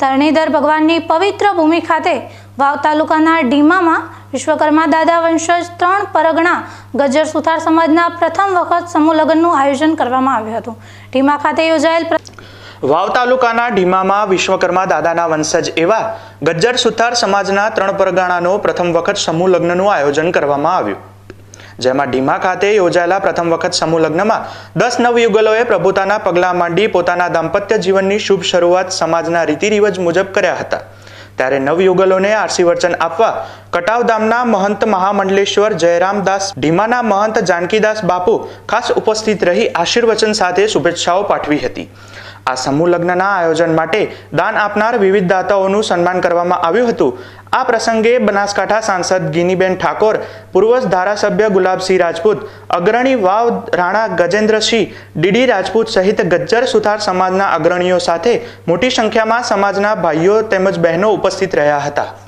ધરણીધર ભગવાનની પવિત્ર ભૂમિ ખાતે વાવ તાલુકાના ડીમામાં વિશ્વકર્મા દાદા વંશજ ત્રણ પરગણા ગજ્જર સુથાર સમાજના પ્રથમ વખત સમૂહ લગ્નનું આયોજન કરવામાં આવ્યું હતું. ડીમા ખાતે યોજાયેલ વાવ તાલુકાના ઢીમામાં વિશ્વકર્મા દાદાના વંશજ એવા ગજ્જર સુથાર સમાજના ત્રણ પરગણાનો પ્રથમ વખત સમૂહ લગ્નનું આયોજન કરવામાં આવ્યું. જેમાં ઢીમા ખાતે યોજાયેલા પ્રથમ વખત સમૂહ લગ્નમાં દસ નવયુગલોએ પ્રભુતાના પગલાં માંડી પોતાના દાંપત્ય જીવનની શુભ શરૂઆત સમાજના રીતિરિવાજ મુજબ કર્યા હતા. ત્યારે નવયુગલોને આશીર્વચન આપવા કટાવધામના મહંત મહામંડલેશ્વર જયરામદાસ ઢીમાના મહંત જાનકીદાસ બાપુ ખાસ ઉપસ્થિત રહી આશીર્વચન સાથે શુભેચ્છાઓ પાઠવી હતી. આ સમૂહ લગ્નના આયોજન માટે દાન આપનાર વિવિધ દાતાઓનું સન્માન કરવામાં આવ્યું હતું. આ પ્રસંગે બનાસકાંઠા સાંસદ ગિનીબેન ઠાકોર પૂર્વ ધારાસભ્ય ગુલાબસિંહ રાજપૂત, અગ્રણી વાવ રાણા ગજેન્દ્રસિંહ, ડીડી રાજપૂત સહિત ગજ્જર સુથાર સમાજના અગ્રણીઓ સાથે મોટી સંખ્યામાં સમાજના ભાઈઓ તેમજ બહેનો ઉપસ્થિત રહ્યા હતા.